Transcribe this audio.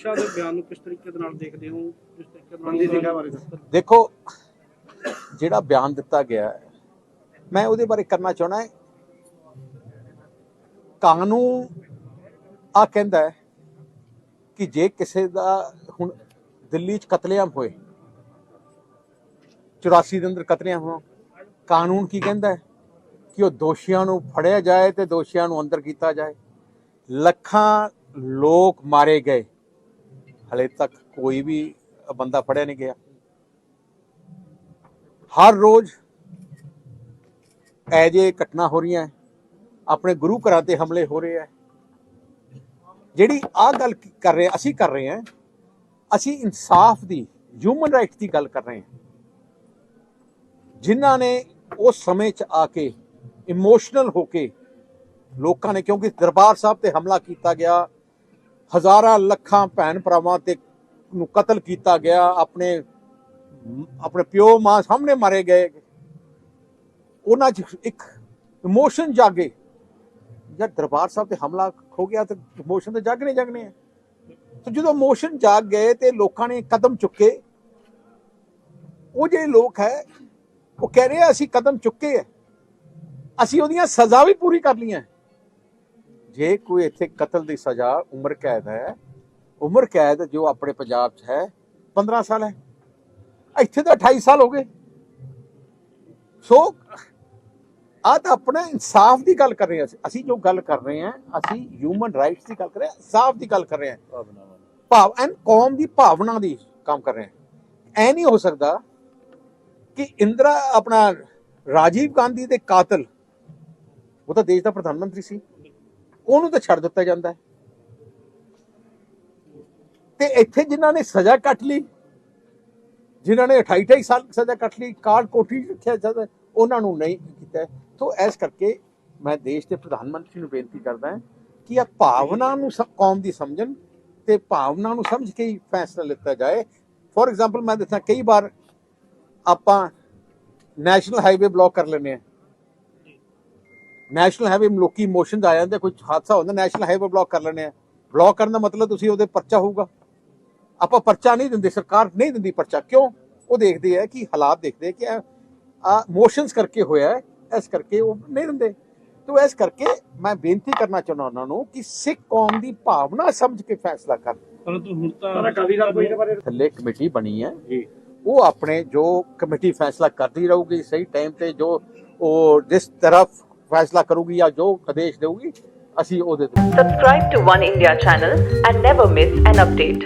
ਸ਼ਾਹ ਦੇ ਬਿਆਨ ਨੂੰ ਕਿਸ ਤਰੀਕੇ ਦੇ ਨਾਲ ਦੇਖਦੇ ਹੋ? ਕਿਸ ਤਰੀਕੇ ਦੇ ਬੰਦੀ ਸਿੰਘਾਂ ਬਾਰੇ ਨਾਲ ਦੇਖੋ ਜਿਹੜਾ ਬਿਆਨ ਦਿੱਤਾ ਗਿਆ ਹੈ, ਮੈਂ ਉਹਦੇ ਬਾਰੇ ਕਰਨਾ ਚਾਹਣਾ ਹੈ। ਕਾਨੂੰਨ ਆ ਕਹਿੰਦਾ ਹੈ ਕਿ ਜੇ ਕਿਸੇ ਦਾ ਹੁਣ ਦਿੱਲੀ 'ਚ ਕਤਲੇਆਮ ਹੋਏ 84 ਦੇ ਅੰਦਰ ਕਤਲੇਆਮ ਹੋ ਕਾਨੂੰਨ ਕੀ ਕਹਿੰਦਾ ਹੈ? ਕਿ ਉਹ ਦੋਸ਼ੀਆਂ ਨੂੰ ਫੜਿਆ ਜਾਏ ਤੇ ਦੋਸ਼ੀਆਂ ਨੂੰ ਅੰਦਰ ਕੀਤਾ ਜਾਏ। ਲੱਖਾਂ ਲੋਕ ਮਾਰੇ ਗਏ। ਹਲੇ ਤੱਕ ਕੋਈ ਵੀ ਬੰਦਾ ਫੜਿਆ ਨਹੀਂ ਗਿਆ। ਹਰ ਰੋਜ਼ ਇਹ ਜੇ ਘਟਨਾ ਹੋ ਰਹੀਆਂ ਆਪਣੇ ਗੁਰੂ ਘਰਾਂ ਤੇ ਹਮਲੇ ਹੋ ਰਹੇ ਹੈ। ਜਿਹੜੀ ਆ ਗੱਲ ਕਰ ਰਹੇ, ਅਸੀਂ ਕਰ ਰਹੇ ਹਾਂ, ਅਸੀਂ ਇਨਸਾਫ ਦੀ ਹਿਊਮਨ ਰਾਈਟਸ ਦੀ ਗੱਲ ਕਰ ਰਹੇ ਹਾਂ। ਜਿਨ੍ਹਾਂ ਨੇ ਉਸ ਸਮੇਂ 'ਚ ਆ ਕੇ ਇਮੋਸ਼ਨਲ ਹੋ ਕੇ ਲੋਕਾਂ ਨੇ, ਕਿਉਂਕਿ ਦਰਬਾਰ ਸਾਹਿਬ ਤੇ ਹਮਲਾ ਕੀਤਾ ਗਿਆ ਹਜ਼ਾਰਾਂ ਲੱਖਾਂ ਭੈਣ ਭਰਾਵਾਂ ਤੇ ਨੂੰ ਕਤਲ ਕੀਤਾ ਗਿਆ, ਆਪਣੇ ਆਪਣੇ ਪਿਓ ਮਾਂ ਸਾਹਮਣੇ ਮਾਰੇ ਗਏ। ਉਹਨਾਂ 'ਚ ਇੱਕ ਇਮੋਸ਼ਨ ਜਾਗੇ। ਜਦ ਦਰਬਾਰ ਸਾਹਿਬ ਤੇ ਹਮਲਾ ਹੋ ਗਿਆ ਤੇ ਇਮੋਸ਼ਨ ਤੇ ਜਾਗਣੇ ਜਾਗਣੇ ਆ। ਤੇ ਜਦੋਂ ਇਮੋਸ਼ਨ ਜਾਗ ਗਏ ਤੇ ਲੋਕਾਂ ਨੇ ਕਦਮ ਚੁੱਕੇ। ਉਹ ਜਿਹੜੇ ਲੋਕ ਹੈ, ਉਹ ਕਹਿ ਰਹੇ ਆ, ਅਸੀਂ ਕਦਮ ਚੁੱਕੇ ਆ। ਅਸੀਂ ਉਹਦੀਆਂ ਸਜ਼ਾ ਵੀ ਪੂਰੀ ਕਰ ਲਈਆਂ। ਜੇ ਕੋਈ ਇੱਥੇ ਕਤਲ ਦੀ ਸਜ਼ਾ, ਉਮਰ ਕੈਦ ਹੈ, ਉਮਰ ਕੈਦ ਜੋ ਆਪਣੇ ਪੰਜਾਬ 'ਚ ਹੈ 15 ਸਾਲ ਹੈ। ਇੱਥੇ ਤਾਂ 28 ਸਾਲ ਹੋ ਗਏ। ਸੋ ਆ ਤਾਂ ਆਪਣਾ ਇਨਸਾਫ ਦੀ ਗੱਲ ਕਰ ਰਹੇ ਹਾਂ ਅਸੀਂ। ਜੋ ਗੱਲ ਕਰ ਰਹੇ ਹਾਂ, ਅਸੀਂ ਹਿਊਮਨ ਰਾਈਟਸ ਦੀ ਗੱਲ ਕਰ ਰਹੇ ਹਾਂ, ਇਨਸਾਫ ਦੀ ਗੱਲ ਕਰ ਰਹੇ ਹਾਂ। ਭਾਵ, ਐਨ ਕੌਮ ਦੀ ਭਾਵਨਾ ਦੀ ਕੰਮ ਕਰ ਰਹੇ ਹਾਂ। ਐ ਨਹੀਂ ਹੋ ਸਕਦਾ ਕਿ ਇੰਦਰਾ, ਆਪਣਾ ਰਾਜੀਵ ਗਾਂਧੀ ਦੇ ਕਾਤਲ, ਉਹ ਤਾਂ ਦੇਸ਼ ਦਾ ਪ੍ਰਧਾਨ ਮੰਤਰੀ ਸੀ। ਉਹਨੂੰ ਤਾਂ ਛੱਡ ਦਿੱਤਾ ਜਾਂਦਾ ਹੈ। ਤੇ ਇੱਥੇ ਜਿਨ੍ਹਾਂ ਨੇ ਸਜ਼ਾ ਕੱਟ ਲਈ, ਜਿਨ੍ਹਾਂ ਨੇ 28 28 ਸਾਲ ਸਜ਼ਾ ਕੱਟ ਲਈ ਕਾਰ ਕੋਠੀ ਰੱਖਿਆ ਜਾਂਦਾ ਉਹਨਾਂ ਨੂੰ ਨਹੀਂ ਕੀਤਾ ਤੋਂ ਇਸ ਕਰਕੇ ਮੈਂ ਦੇਸ਼ ਦੇ ਪ੍ਰਧਾਨ ਮੰਤਰੀ ਨੂੰ ਬੇਨਤੀ ਕਰਦਾ ਕਿ ਇਹ ਭਾਵਨਾ ਨੂੰ ਕੌਮ ਦੀ ਸਮਝਣ ਤੇ ਭਾਵਨਾ ਨੂੰ ਸਮਝ ਕੇ ਹੀ ਫੈਸਲਾ ਲਿੱਤਾ ਜਾਏ। ਫੋਰ ਐਗਜ਼ਾਮਪਲ ਮੈਂ ਦੱਸਾਂ ਕਈ ਵਾਰ ਆਪਾਂ ਨੈਸ਼ਨਲ ਹਾਈਵੇ ਬਲੌਕ ਕਰ ਲੈਂਦੇ ਆ ਨੈਸ਼ਨਲ ਹਾਈਵੇ ਲੋਕੀ ਇਮੋਸ਼ਨਸ ਆ ਜਾਂਦੇ ਕੋਈ ਹਾਦਸਾ ਹੁੰਦਾ ਨੈਸ਼ਨਲ ਹਾਈਵੇ ਬਲੌਕ ਕਰ ਲੈਂਦੇ ਆ। ਬਲੌਕ ਕਰਨ ਦਾ ਮਤਲਬ ਤੁਸੀਂ ਉਹਦੇ ਪਰਚਾ ਹੋਊਗਾ। ਆਪਾਂ ਪਰਚਾ ਨਹੀਂ ਦਿੰਦੇ ਸਰਕਾਰ ਨਹੀਂ ਦਿੰਦੀ ਪਰਚਾ। ਕਿਉਂ? ਉਹ ਦੇਖਦੇ ਆ ਕਿ ਹਾਲਾਤ ਦੇਖਦੇ ਆ ਕਿ ਆ ਮੋਸ਼ਨਸ ਕਰਕੇ ਹੋਇਆ ਹੈ, ਇਸ ਕਰਕੇ ਉਹ ਨਹੀਂ ਦਿੰਦੇ। ਤੋ ਇਸ ਕਰਕੇ ਮੈਂ ਬੇਨਤੀ ਕਰਨਾ ਚਾਹੁੰਦਾ ਉਹਨਾਂ ਨੂੰ ਕਿ ਸਿੱਖ ਕੌਮ ਦੀ ਭਾਵਨਾ ਸਮਝ ਕੇ ਫੈਸਲਾ ਕਰਨ। ਪਰੰਤੂ ਹੁਣ ਤਾਂ ਅਕਾਲੀ ਦਲ ਕੋਈ ਬਾਰੇ ਥੱਲੇ ਕਮੇਟੀ ਬਣੀ ਹੈ। ਜੀ। ਉਹ ਆਪਣੇ ਜੋ ਕਮੇਟੀ ਫੈਸਲਾ ਕਰਦੀ ਰਹੂਗੀ ਸਹੀ ਟਾਈਮ ਤੇ ਜੋ ਉਹ ਜਿਸ ਤਰਫ ਫੈਸਲਾ ਕਰੂਗੀ ਜਾਂ ਜੋ ਆਦੇਸ਼ ਦੇਊਗੀ ਅਸੀਂ ਉਹਦੇ ਤੇ Subscribe to One India channel and never miss an update.